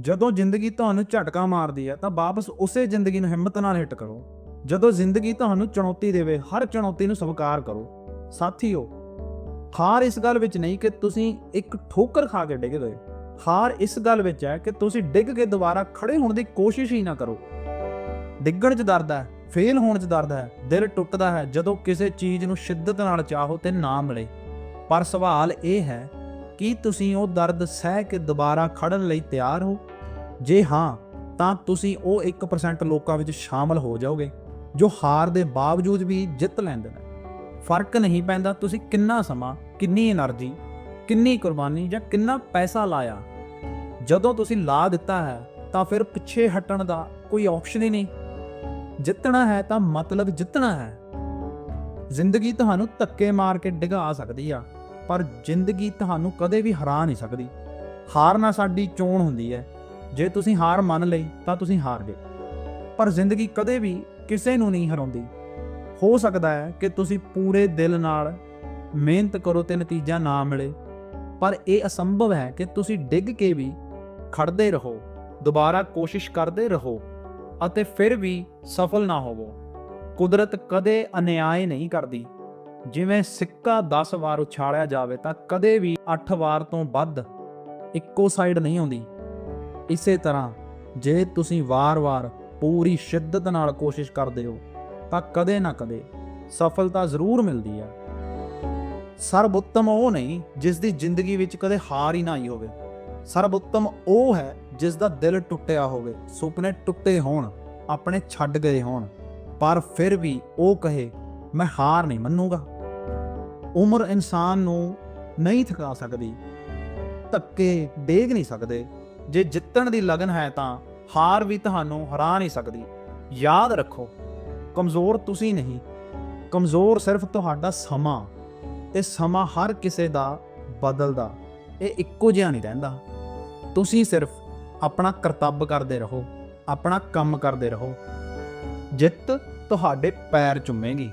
ਜਦੋਂ ਜ਼ਿੰਦਗੀ ਤੁਹਾਨੂੰ ਝਟਕਾ ਮਾਰਦੀ ਹੈ ਤਾਂ ਵਾਪਸ ਉਸੇ ਜ਼ਿੰਦਗੀ ਨੂੰ ਹਿੰਮਤ ਨਾਲ ਹਿੱਟ ਕਰੋ। ਜਦੋਂ ਜ਼ਿੰਦਗੀ ਤੁਹਾਨੂੰ ਚੁਣੌਤੀ ਦੇਵੇ, ਹਰ ਚੁਣੌਤੀ ਨੂੰ ਸਵੀਕਾਰ ਕਰੋ। ਸਾਥੀਓ, ਹਾਰ ਇਸ ਗੱਲ ਵਿੱਚ ਨਹੀਂ ਕਿ ਤੁਸੀਂ ਇੱਕ ਠੋਕਰ ਖਾ ਕੇ ਡਿੱਗ ਗਏ। ਹਾਰ ਇਸ ਗੱਲ ਵਿੱਚ ਹੈ ਕਿ ਤੁਸੀਂ ਡਿੱਗ ਕੇ ਦੁਬਾਰਾ ਖੜੇ ਹੋਣ ਦੀ ਕੋਸ਼ਿਸ਼ ਹੀ ਨਾ ਕਰੋ। ਡਿੱਗਣ 'ਚ ਦਰਦ ਹੈ, ਫੇਲ ਹੋਣ 'ਚ ਦਰਦ ਹੈ, ਦਿਲ ਟੁੱਟਦਾ ਹੈ, ਜਦੋਂ ਕਿਸੇ ਚੀਜ਼ ਨੂੰ ਸ਼ਿੱਦਤ ਨਾਲ ਚਾਹੋ ਤੇ ਨਾ ਮਿਲੇ। ਪਰ ਸਵਾਲ ਇਹ ਹੈ ਕੀ ਤੁਸੀਂ ਉਹ ਦਰਦ ਸਹਿ ਕੇ ਦੁਬਾਰਾ ਖੜਨ ਲਈ ਤਿਆਰ ਹੋ? ਜੇ ਹਾਂ, ਤਾਂ ਤੁਸੀਂ ਉਹ 1% ਲੋਕਾਂ ਵਿੱਚ ਸ਼ਾਮਲ ਹੋ ਜਾਓਗੇ, ਜੋ ਹਾਰ ਦੇ ਬਾਵਜੂਦ ਵੀ ਜਿੱਤ ਲੈਂਦੇ ਨੇ। ਫ਼ਰਕ ਨਹੀਂ ਪੈਂਦਾ ਤੁਸੀਂ ਕਿੰਨਾ ਸਮਾਂ, ਕਿੰਨੀ એનર્ਜੀ ਕਿੰਨੀ ਕੁਰਬਾਨੀ ਜਾਂ ਕਿੰਨਾ ਪੈਸਾ ਲਾਇਆ। ਜਦੋਂ ਤੁਸੀਂ ਲਾ ਦਿੱਤਾ ਹੈ, ਤਾਂ ਫਿਰ ਪਿੱਛੇ ਹਟਣ ਦਾ ਕੋਈ ਆਪਸ਼ਨ ਹੀ ਨਹੀਂ। ਜਿੱਤਣਾ ਹੈ ਤਾਂ ਮਤਲਬ ਜਿੱਤਣਾ ਹੈ। ਜ਼ਿੰਦਗੀ ਤੁਹਾਨੂੰ ਧੱਕੇ ਮਾਰ ਕੇ ਡਿਗਾ ਸਕਦੀ ਆ। ਪਰ ਜ਼ਿੰਦਗੀ ਤੁਹਾਨੂੰ ਕਦੇ ਵੀ ਹਰਾ ਨਹੀਂ ਸਕਦੀ। ਹਾਰਨਾ ਸਾਡੀ ਚੋਣ ਹੁੰਦੀ ਹੈ। ਜੇ ਤੁਸੀਂ ਹਾਰ ਮੰਨ ਲਈ, ਤਾਂ ਤੁਸੀਂ ਹਾਰ ਗਏ। ਪਰ ਜ਼ਿੰਦਗੀ ਕਦੇ ਵੀ ਕਿਸੇ ਨੂੰ ਨਹੀਂ ਹਰਾਉਂਦੀ। ਹੋ ਸਕਦਾ ਹੈ ਕਿ ਤੁਸੀਂ ਪੂਰੇ ਦਿਲ ਨਾਲ ਮਿਹਨਤ ਕਰੋ ਤੇ ਨਤੀਜਾ ਨਾ ਮਿਲੇ। ਪਰ ਇਹ ਅਸੰਭਵ ਹੈ ਕਿ ਤੁਸੀਂ ਡਿੱਗ ਕੇ ਵੀ ਖੜਦੇ ਰਹੋ, ਦੁਬਾਰਾ ਕੋਸ਼ਿਸ਼ ਕਰਦੇ ਰਹੋ ਅਤੇ ਫਿਰ ਵੀ ਸਫਲ ਨਾ ਹੋਵੋ। ਕੁਦਰਤ ਕਦੇ ਅਨਿਆਏ ਨਹੀਂ ਕਰਦੀ। ਜਿਵੇਂ ਸਿੱਕਾ 10 ਵਾਰ ਉਛਾਲਿਆ ਜਾਵੇ ਤਾਂ ਕਦੇ ਵੀ 8 ਵਾਰ ਤੋਂ ਵੱਧ ਇੱਕੋ ਸਾਈਡ ਨਹੀਂ ਆਉਂਦੀ। ਇਸੇ ਤਰ੍ਹਾਂ ਜੇ ਤੁਸੀਂ ਵਾਰ-ਵਾਰ ਪੂਰੀ ਸ਼ਿੱਦਤ ਨਾਲ ਕੋਸ਼ਿਸ਼ ਕਰਦੇ ਹੋ, ਤਾਂ ਕਦੇ ਨਾ ਕਦੇ ਸਫਲਤਾ ਜ਼ਰੂਰ ਮਿਲਦੀ ਹੈ ਸਰਬਉੱਤਮ ਉਹ ਨਹੀਂ ਜਿਸ ਦੀ ਜ਼ਿੰਦਗੀ ਵਿੱਚ ਕਦੇ ਹਾਰ ਹੀ ਨਾ ਆਈ ਹੋਵੇ। ਸਰਬਉੱਤਮ ਉਹ ਹੈ ਜਿਸ ਦਾ ਦਿਲ ਟੁੱਟਿਆ ਹੋਵੇ, ਸੁਪਨੇ ਟੁੱਟੇ ਹੋਣ, ਆਪਣੇ ਛੱਡ ਗਏ ਹੋਣ, ਪਰ ਫਿਰ ਵੀ ਉਹ ਕਹੇ, ਮੈਂ ਹਾਰ ਨਹੀਂ ਮੰਨੂਗਾ। ਉਮਰ ਇਨਸਾਨ ਨੂੰ ਨਹੀਂ ਥਕਾ ਸਕਦੀ, ਧੱਕੇ ਡੇਗ ਨਹੀਂ ਸਕਦੇ। ਜੇ ਜਿੱਤਣ ਦੀ ਲਗਨ ਹੈ ਤਾਂ ਹਾਰ ਵੀ ਤੁਹਾਨੂੰ ਹਰਾ ਨਹੀਂ ਸਕਦੀ। ਯਾਦ ਰੱਖੋ, ਕਮਜ਼ੋਰ ਤੁਸੀਂ ਨਹੀਂ, ਕਮਜ਼ੋਰ ਸਿਰਫ ਤੁਹਾਡਾ ਸਮਾਂ, ਤੇ ਸਮਾਂ ਹਰ ਕਿਸੇ ਦਾ ਬਦਲਦਾ, ਇਹ ਇੱਕੋ ਜਿਹਾ ਨਹੀਂ ਰਹਿੰਦਾ। ਤੁਸੀਂ ਸਿਰਫ ਆਪਣਾ ਕਰਤੱਵ ਕਰਦੇ ਰਹੋ, ਆਪਣਾ ਕੰਮ ਕਰਦੇ ਰਹੋ। ਜਿੱਤ ਤੁਹਾਡੇ ਪੈਰ ਚੁੰਮੇਗੀ।